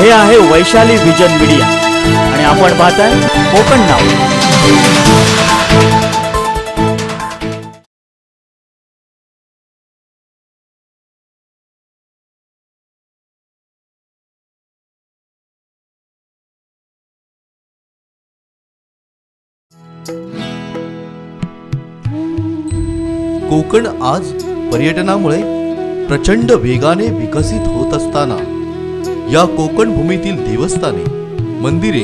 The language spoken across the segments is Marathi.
हे आहे वैशाली विजन मीडिया. आणि आपण पाहताय कोकण नाव. कोकण आज पर्यटनामुळे प्रचंड वेगाने विकसित होत असताना या कोकण भूमीतील देवस्थाने मंदिरे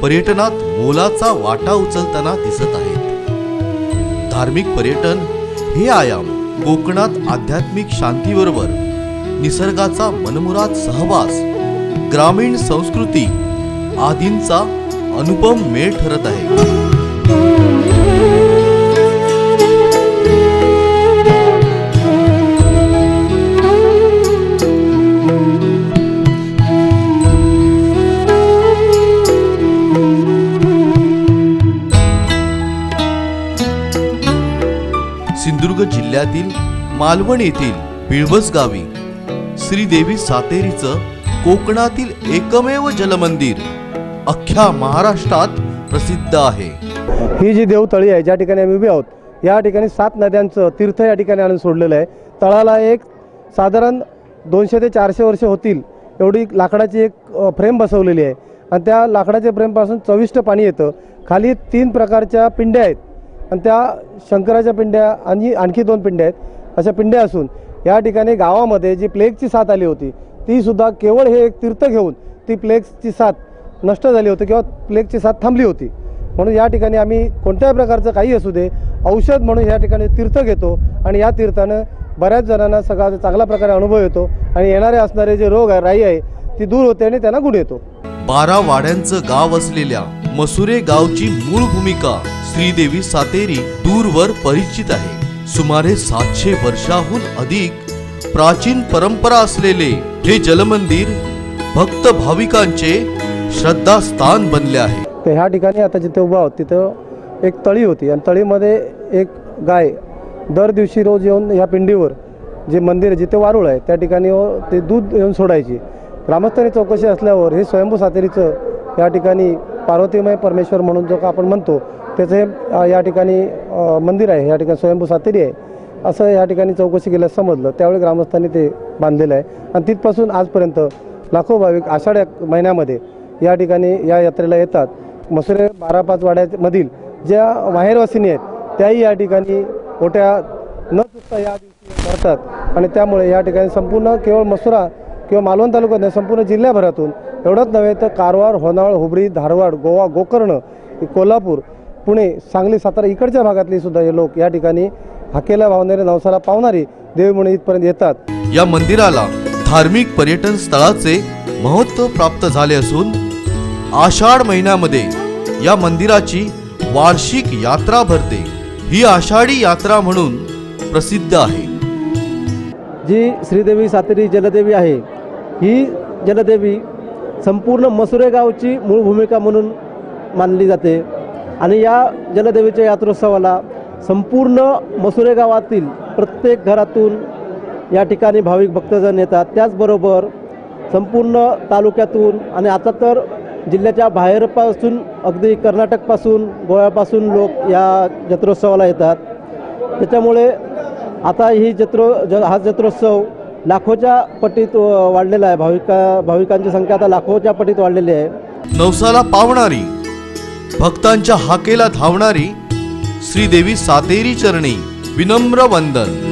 पर्यटनात मोलाचा वाटा उचलताना दिसत आहेत. धार्मिक पर्यटन हे आयाम कोकणात आध्यात्मिक शांतीबरोबर निसर्गाचा मनमुराद सहवास ग्रामीण संस्कृती आदींचा अनुपम मेळ ठरत आहे. जिल्ह्यातील मालवण येथील बिळवस गावी श्रीदेवी सातेरीचं कोकणातील एकमेव जलमंदिर अख्ख्या महाराष्ट्रात प्रसिद्ध आहे. ही जी देवतळी आहे ज्या ठिकाणी आम्ही उभे आहोत या ठिकाणी सात नद्यांचं तीर्थ या ठिकाणी आणून सोडलेलं आहे. तळाला एक साधारण दोनशे ते चारशे वर्ष होतील एवढी लाकडाची एक फ्रेम बसवलेली आहे. आणि त्या लाकडाच्या फ्रेमपासून चविष्ट पाणी येतं. खाली तीन प्रकारच्या पिंड्या आहेत. आणि त्या शंकराच्या पिंड्या आणि आणखी दोन पिंड्या आहेत. अशा पिंड्या असून या ठिकाणी गावामध्ये जी प्लेगची साथ आली होती ती सुद्धा केवळ हे एक तीर्थ घेऊन ती प्लेगची साथ नष्ट झाली होती किंवा प्लेगची साथ थांबली होती. म्हणून या ठिकाणी आम्ही कोणत्याही प्रकारचं काही असू दे औषध म्हणून या ठिकाणी तीर्थ घेतो आणि या तीर्थानं बऱ्याच जणांना सगळा चांगल्या प्रकारे अनुभव येतो आणि येणारे असणारे जे रोग आहे राई आहे ती दूर होते आणि त्यांना गुण येतो. बारा वाड्यांचं गाव असलेल्या मसुरे गावची मूळ भूमिका श्रीदेवी सातेरी दूरवर परिचित आहे. सुमारे सातशे वर्षाहून अधिक प्राचीन परंपरा असलेले हे जलमंदिर भक्त भाविकांचे श्रद्धास्थान बनले आहे. तर ह्या ठिकाणी आता जिथे उभा आहोत तिथं एक तळी होती. आणि तळीमध्ये एक गाय दर दिवशी रोज येऊन ह्या पिंडीवर जे मंदिर आहे जिथे वारुळ आहे त्या ठिकाणी हो ते दूध येऊन सोडायची. ग्रामस्थांनी चौकशी असल्यावर हे स्वयंभू सातेरीचं या ठिकाणी पार्वतीमय परमेश्वर म्हणून जो का आपण म्हणतो त्याचं हे या ठिकाणी मंदिर आहे या ठिकाणी स्वयंभू सातेरी आहे. असं या ठिकाणी चौकशी केल्यास समजलं. त्यावेळी ग्रामस्थांनी ते बांधलेलं आहे. आणि तिथपासून आजपर्यंत लाखो भाविक आषाढ महिन्यामध्ये या ठिकाणी या यात्रेला येतात. मसुरे बारा पाच वाड्यामधील ज्या माहेरवासिनी आहेत त्याही या ठिकाणी ओट्या न चुकता या दिवशी करतात आणि त्यामुळे या ठिकाणी संपूर्ण केवळ मसुरा किंवा मालवण तालुक्यात नाही संपूर्ण जिल्ह्याभरातून एवढंच नव्हे तर कारवार होनावळ हुबळी धारवाड गोवा गोकर्ण कोल्हापूर पुणे सांगली सातारा इकडच्या भागातली सुद्धा हे लोक या ठिकाणी हाकेला भावणारे नवसाला पावणारी देवी म्हणून इथपर्यंत येतात. या मंदिराला धार्मिक पर्यटन स्थळाचे महत्त्व प्राप्त झाले असून आषाढ महिन्यामध्ये या मंदिराची वार्षिक यात्रा भरते. ही आषाढी यात्रा म्हणून प्रसिद्ध आहे. जी श्रीदेवी सातेरी जलदेवी आहे ही जलदेवी संपूर्ण मसुरे गावची मूळ भूमिका म्हणून मानली जाते. आणि या जलदेवीच्या यात्रोत्सवाला संपूर्ण मसुरे गावातील प्रत्येक घरातून या ठिकाणी भाविक भक्तजण येतात. त्याचबरोबर संपूर्ण तालुक्यातून आणि आता तर जिल्ह्याच्या बाहेरपासून अगदी कर्नाटकपासून गोव्यापासून लोक या जत्रोत्सवाला येतात. त्याच्यामुळे आता ही जत्रो ज हा जत्रोत्सव लाखोच्या पटीत वाढलेलं वाढलेला आहे. भाविका भाविकांची संख्या आता लाखोच्या पटीत वाढलेली आहे. नवसाला पावणारी भक्तांच्या हाकेला धावणारी श्रीदेवी सातेरी चरणी विनम्र वंदन.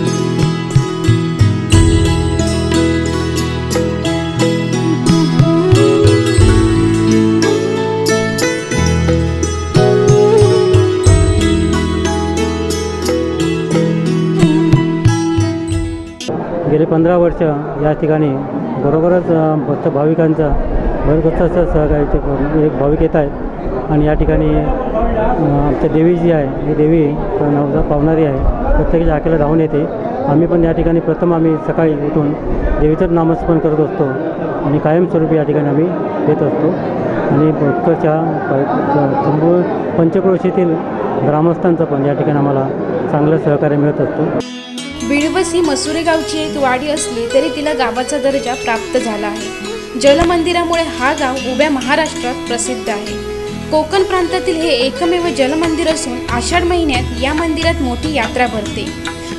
पंधरा वर्ष या ठिकाणी बरोबरच भक्त भाविकांचा भरगच्च सहकार्य प- एक भाविक येत आहेत. आणि या ठिकाणी आमच्या देवी जी आहे ही देवी नवजा पावणारी आहे. प्रत्येकाच्या आखेला धावून येते. आम्ही पण या ठिकाणी प्रथम आम्ही सकाळी उठून देवीचंच नामस्मरण करत असतो. आणि कायमस्वरूपी या ठिकाणी आम्ही येत असतो. आणि भक्तच्या संपूर्ण पंचक्रोशीतील ग्रामस्थांचं पण या ठिकाणी आम्हाला चांगलं सहकार्य मिळत असतं. बिळवस ही मसुरे गावची एक वाडी असली तरी तिला गावाचा दर्जा प्राप्त झाला आहे. जलमंदिरामुळे हा गाव उभ्या महाराष्ट्रात प्रसिद्ध आहे. कोकण प्रांतातील हे एकमेव जलमंदिर असून आषाढ महिन्यात या मंदिरात मोठी यात्रा भरते.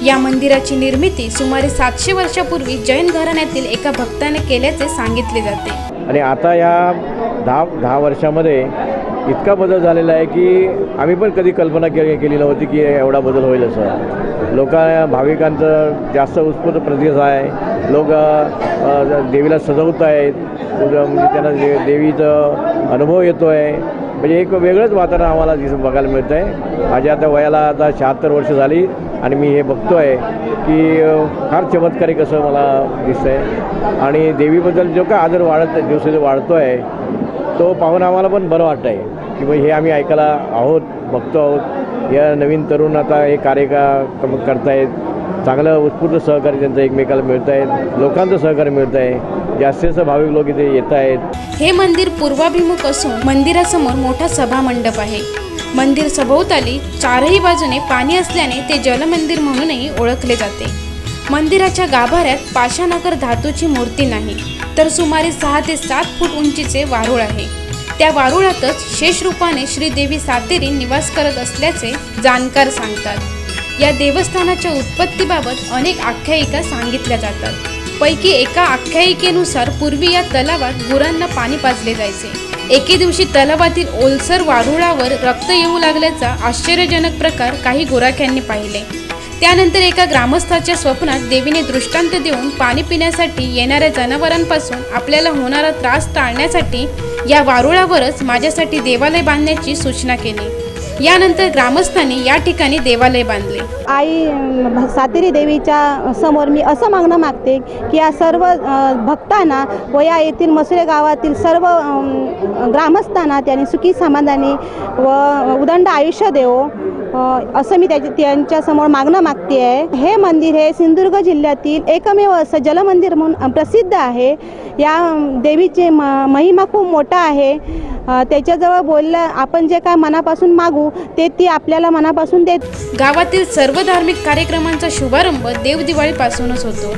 या मंदिराची निर्मिती सुमारे सातशे वर्षापूर्वी जैन घराण्यातील एका भक्ताने केल्याचे सांगितले जाते. आणि आता या दहा दहा वर्षामध्ये इतका बदल झालेला आहे की आम्ही पण कधी कल्पना के केली नव्हती की एवढा बदल होईल असं. लोक भाविकांचं जास्त उत्स्फूर्त प्रतिसाद आहे. लोक देवीला सजवत आहेत. म्हणजे त्यांना दे देवीचं अनुभव येतो आहे म्हणजे एक वेगळंच वातावरण आम्हाला दिसून बघायला मिळतं आहे माझ्या आता वयाला आता शहात्तर वर्ष झाली आणि मी हे बघतो आहे की फार चमत्कारिक असं मला दिसतं आहे आणि देवीबद्दल जो काय आदर वाढत दिवसेदिवस वाढतो आहे तो पाहून आम्हाला पण बरं वाटतं आहे की मग हे आम्ही ऐकायला आहोत बघतो आहोत. या नवीन तरुण आता हे कार्य का कम करतायत. चांगलं उत्स्फूर्त सहकार्य त्यांचं एकमेकाला मिळत आहेत लोकांचं सहकार्य मिळत आहे जास्तीत जास्त भाविक लोक इथे येत आहेत. हे मंदिर पूर्वाभिमुख असून मंदिरासमोर मोठा सभा मंडप आहे. मंदिर सभोवताली चारही बाजूने पाणी असल्याने ते जलमंदिर म्हणूनही ओळखले जाते. मंदिराच्या गाभाऱ्यात पाषाणाकर धातूची मूर्ती नाही तर सुमारे सहा ते सात फूट उंचीचे वारुळ आहे. त्या वारुळातच शेषरूपाने श्रीदेवी सातेरी निवास करत असल्याचे जाणकार सांगतात. या देवस्थानाच्या उत्पत्तीबाबत अनेक आख्यायिका सांगितल्या जातात. पैकी एका आख्यायिकेनुसार पूर्वी या तलावात गुरांना पाणी पाजले जायचे. एके दिवशी तलावातील ओलसर वारुळावर रक्त येऊ लागल्याचा आश्चर्यजनक प्रकार काही गोराख्यांनी पाहिले. त्यानंतर एका ग्रामस्थाच्या स्वप्नात देवीने दृष्टांत देऊन पाणी पिण्यासाठी येणाऱ्या जनावरांपासून आपल्याला होणारा त्रास टाळण्यासाठी या वारुळावरच माझ्यासाठी देवालय बांधण्याची सूचना केली. यानंतर ग्रामस्थांनी या ठिकाणी देवालय बांधले. आई सातेरी देवीच्या समोर मी असं मागणं मागते की या सर्व भक्तांना व या येथील मसुरे गावातील सर्व ग्रामस्थांना त्यांनी सुखी समाधानी व उदंड आयुष्य देवो. असं मी त्याच्या त्यांच्यासमोर मागणं मागते आहे हे मंदिर हे सिंधुदुर्ग जिल्ह्यातील एकमेव असं जलमंदिर म्हणून प्रसिद्ध आहे. या देवीचे म महिमा खूप मोठा आहे. त्याच्याजवळ बोललं आपण जे काय मनापासून मागू ते ती आपल्याला मनापासून देत गावातील सर्व धार्मिक कार्यक्रमांचा शुभारंभ देवदिवाळीपासूनच होतो.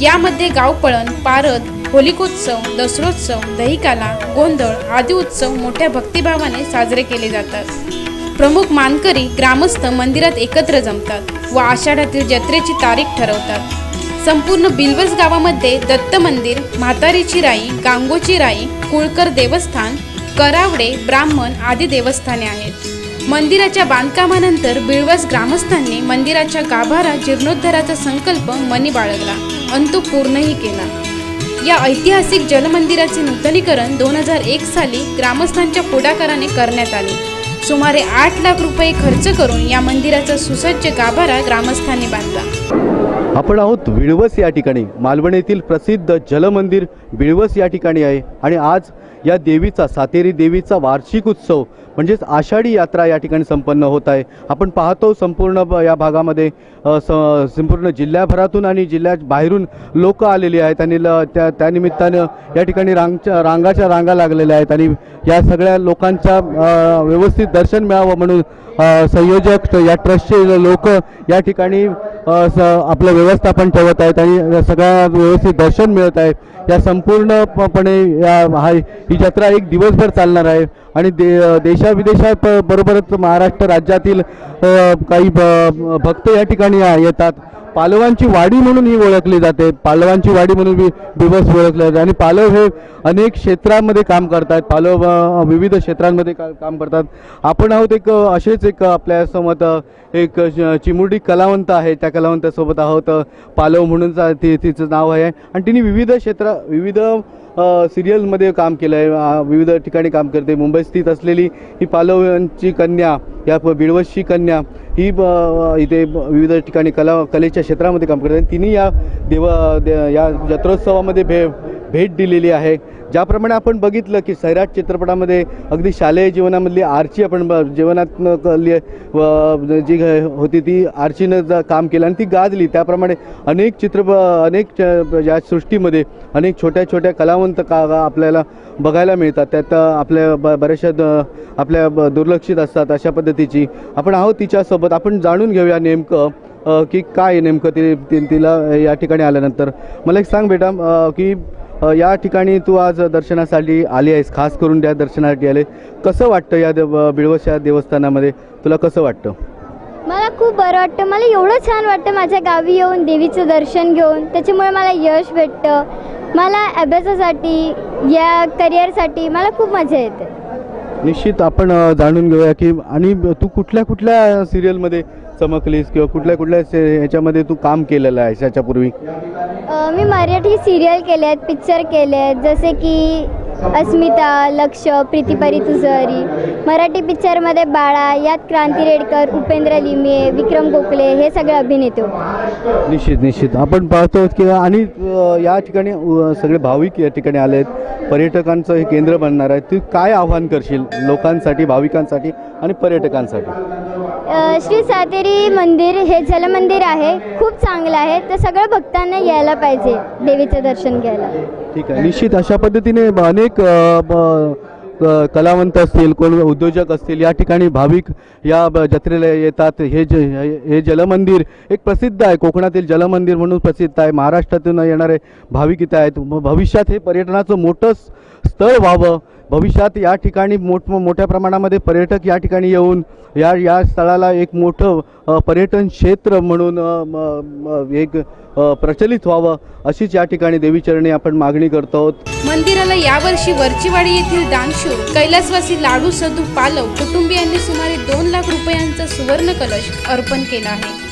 यामध्ये गावपळण पारद होलिकोत्सव दसरोत्सव दहिकाला गोंधळ आदी उत्सव मोठ्या भक्तिभावाने साजरे केले जातात. प्रमुख मानकरी ग्रामस्थ मंदिरात एकत्र जमतात व आषाढातील जत्रेची तारीख ठरवतात. संपूर्ण बिलवस गावामध्ये दत्त मंदिर म्हातारीची राई गांगोची राई कुळकर देवस्थान करावडे ब्राह्मण आदी देवस्थाने आहेत. मंदिराच्या बांधकामानंतर बिळवस ग्रामस्थांनी मंदिराच्या गाभारा जीर्णोद्धाराचा संकल्प मनी बाळगला आणि तो पूर्णही केला. या ऐतिहासिक जलमंदिराचे नूतनीकरण दोन हजार एक साली ग्रामस्थांच्या पुढाकाराने करण्यात आले. सुमारे आठ लाख रुपये खर्च करून या मंदिराचा सुसज्ज गाभारा ग्रामस्थांनी बांधला. आपण आहोत विळवस या ठिकाणी. मालवण येथील प्रसिद्ध जलमंदिर विळवस या ठिकाणी आहे. आणि आज या देवीचा सातेरी देवीचा वार्षिक उत्सव म्हणजेच आषाढी यात्रा या ठिकाणी संपन्न होत आहे. आपण पाहतो संपूर्ण या भागामध्ये स संपूर्ण जिल्ह्याभरातून आणि जिल्ह्यात बाहेरून लोक आलेली आहेत आणि ल त्या त्यानिमित्तानं या ठिकाणी रांगच्या रांगाच्या रांगा लागलेल्या आहेत आणि या सगळ्या लोकांच्या व्यवस्थित दर्शन मिळावं म्हणून संयोजक या ट्रस्टचे लोक या ठिकाणी स आपलं व्यवस्थापन ठेवत आहेत आणि सगळ्या व्यवस्थित दर्शन मिळत आहे या संपूर्णपणे या हा ही जत्रा एक दिवसभर चालणार आहे. आणि दे देशाविदेशात बरोबरच महाराष्ट्र राज्यातील काही भक्त या ठिकाणी येतात. पालवांची वाडी म्हणून ही ओळखली जाते. पालवांची वाडी म्हणून दिवस ओळखले जाते. आणि पालव हे अनेक क्षेत्रांमध्ये काम करतात. पालव विविध क्षेत्रांमध्ये का काम करतात. आपण आहोत एक असेच एक आपल्या एक श- चिमुरडी कलावंत आहे. त्या कलावंतासोबत आहोत पालव म्हणून ती तिचं नाव आहे. आणि तिने विविध क्षेत्र विविध सिरियलमध्ये काम केलं आहे विविध ठिकाणी काम करते. मुंबई स्थित असलेली ही पालवांची कन्या या प- कन्या ही ब- इथे विविध ठिकाणी कला कलेच्या क्षेत्रामध्ये काम करते. आणि तिने या देव दे- या जत्रोत्सवामध्ये भे भेट दिलेली आहे. ज्याप्रमाणे आपण बघितलं की सैराट चित्रपटामध्ये अगदी शालेय जीवनामधली आरची आपण जीवनात व जी घ- होती ती आरचीनं काम केलं आणि ती गाजली. त्याप्रमाणे अनेक चित्रप अनेक च- या सृष्टीमध्ये अनेक छोट्या छोट्या कलावंत का आपल्याला बघायला मिळतात. त्यात आपल्या ब बऱ्याचशा द- आपल्या ब- दुर्लक्षित असतात अशा पद्धतीची. आपण आहोत तिच्यासोबत. आपण जाणून घेऊया नेमकं की काय नेमकं ती तिला या ठिकाणी आल्यानंतर. मला एक सांग बेटा की या ठिकाणी तू आज दर्शनासाठी आली आहेस खास करून त्या दर्शनासाठी आले कसं वाटतं या देव बिळवस या देवस्थानामध्ये? तुला कसं वाटतं? मला खूप बरं वाटतं. मला एवढं छान वाटतं माझ्या गावी येऊन देवीचं दर्शन घेऊन. त्याच्यामुळे मला यश भेटतं. मला अभ्यासासाठी या करिअरसाठी मला खूप मजा येते. निश्चित आपण जाणून घेऊया की आणि तू कुठल्या कुठल्या सिरियलमध्ये चमकलीस किंवा कुठल्या कुठल्या से- तू काम केलेलं आहेस याच्यापूर्वी अ, मी मराठी सिरियल केले आहेत पिक्चर केले आहेत जसे की अस्मिता लक्ष प्रीतीपरी तुझरी. मराठी पिक्चरमध्ये बाळा यात क्रांती रेडकर उपेंद्र लिमये विक्रम गोखले हे सगळे अभिनेते निश्चित निश्चित. आपण पाहतो की आणि या ठिकाणी सगळे भाविक या ठिकाणी आले आहेत पर्यटकांचं हे केंद्र बनणार आहे. तू काय आव्हान करशील लोकांसाठी भाविकांसाठी आणि पर्यटकांसाठी? श्री सातेरी मंदिर हे जलमंदिर आहे. खूप चांगलं आहे. तर सगळ्या भक्तांना यायला पाहिजे देवीचं दर्शन घ्यायला. ठीक आहे. निश्चित अशा पद्धतीने ब- अनेक कलावंत असतील कोण उद्योजक असतील या ठिकाणी भाविक या जत्रेला येतात. हे ज हे- जलमंदिर एक प्रसिद्ध आहे. कोकणातील जलमंदिर म्हणून प्रसिद्ध आहे. महाराष्ट्रातून येणारे भाविक इथं आहेत. भविष्यात हे पर्यटनाचं मोठं स्थळ व्हावं भविष्यात या ठिकाणी मोठ मोठ्या प्रमाणामध्ये पर्यटक या ठिकाणी येऊन या या स्थळाला एक मोठं पर्यटन क्षेत्र म्हणून एक प्रचलित व्हावं अशीच या ठिकाणी देवीचरणी आपण मागणी करतो आहोत. मंदिराला यावर्षी वरचीवाडी येथील दानशूर कैलासवासी लाडू सदू पालव कुटुंबियांनी सुमारे दोन लाख रुपयांचा सुवर्ण कलश अर्पण केला आहे.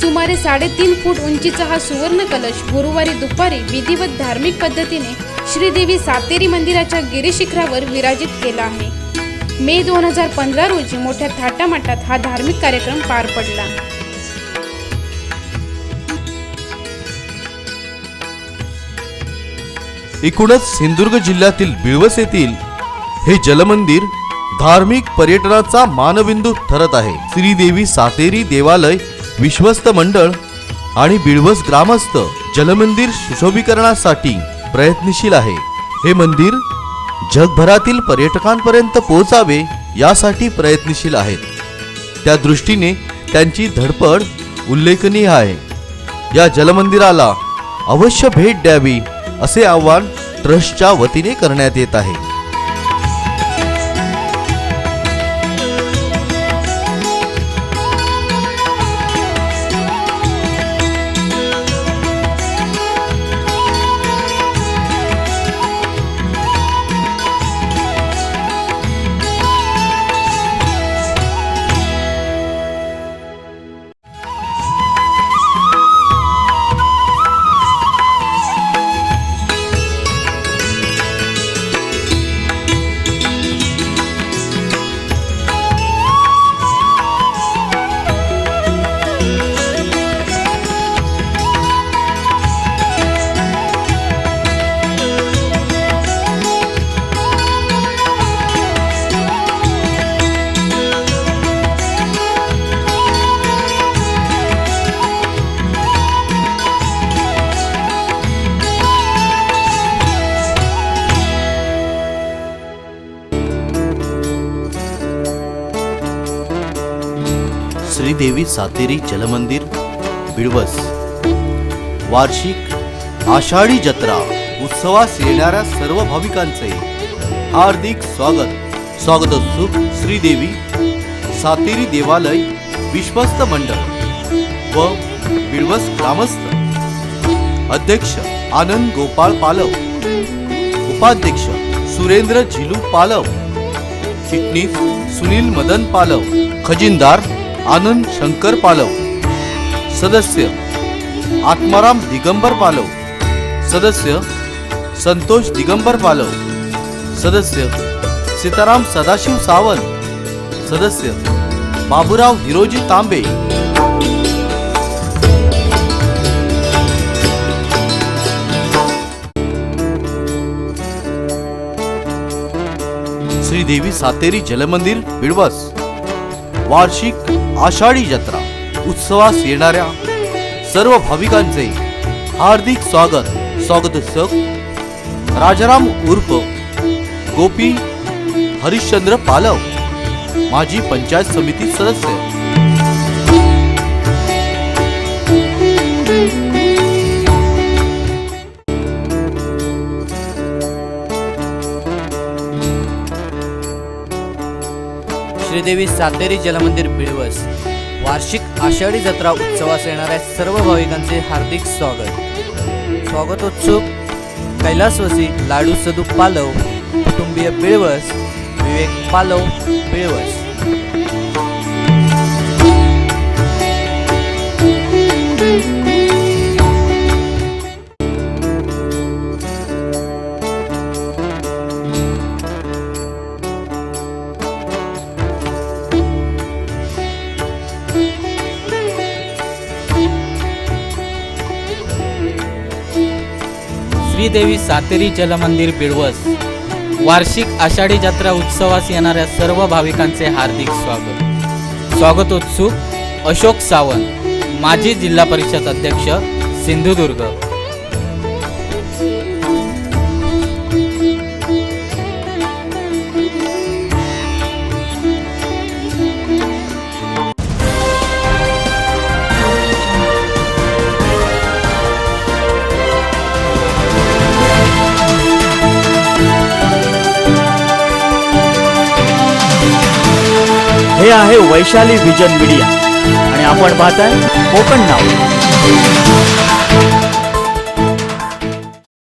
सुमारे साडेतीन फूट उंचीचा हा सुवर्ण कलश गुरुवारी दुपारी विधिवत धार्मिक पद्धतीने श्रीदेवी सातेरी मंदिराच्या गिरीशिखरावर विराजित केला आहे. मे दोन हजार पंधरा रोजी मोठ्या थाटामाटात हा धार्मिक कार्यक्रम पार पडला. एकूणच सिंधुदुर्ग जिल्ह्यातील बिळवस येथील हे जलमंदिर धार्मिक पर्यटनाचा मानबिंदू ठरत आहे. श्रीदेवी सातेरी देवालय विश्वस्त मंडळ आणि बिळवस ग्रामस्थ जलमंदिर सुशोभीकरणासाठी प्रयत्नशील आहे. हे मंदिर जगभरातील पर्यटकांपर्यंत पोहोचावे यासाठी प्रयत्नशील आहेत त्या दृष्टीने त्यांची धडपड उल्लेखनीय आहे. या जलमंदिराला अवश्य भेट द्यावी असे आवाहन ट्रस्टच्या वतीने करण्यात येत आहे. देवी सातेरी जलमंदिर बिळवस. वार्षिक आषाढी जत्रा उत्सवास येणाऱ्या सर्व भाविकांचे हार्दिक स्वागत. स्वागत श्रीदेवी सातेरी देवालय विश्वस्त मंडळ व बिळवस ग्रामस्थ. अध्यक्ष आनंद गोपाळ पालव उपाध्यक्ष सुरेंद्र झिलू पालव चिटणीस सुनील मदन पालव खजिनदार आनंद शंकर पालव. सदस्य आत्माराम दिगंबर पालव. सदस्य संतोष दिगंबर पालव. सदस्य सीताराम सदाशिव सावंत. सदस्य बाबूराव हिरोजी तांबे. श्रीदेवी सातेरी जलमंदिर बिडवस. वार्षिक आषाढी जत्रा. उत्सवास येणाऱ्या सर्व भाविकांचे हार्दिक स्वागत. स्वागत राजाराम उर्फ गोपी हरिश्चंद्र पालव माजी पंचायत समिती सदस्य. श्रीदेवी सातेरी जलमंदिर बिळवस. वार्षिक आषाढी जत्रा उत्सवास येणाऱ्या सर्व भाविकांचे हार्दिक स्वागत. स्वागतोत्सुक कैलासवासी लाडू सदू पालव कुटुंबीय बिळवस विवेक पालव बिळवस. देवी सातेरी जलमंदिर बिळवस. वार्षिक आषाढी जत्रा उत्सवास येणाऱ्या सर्व भाविकांचे हार्दिक स्वागत. स्वागतोत्सुक अशोक सावंत माजी जिल्हा परिषद अध्यक्ष सिंधुदुर्ग. Vaishali vision media. आणि आपण पाहताय कोकण नाव.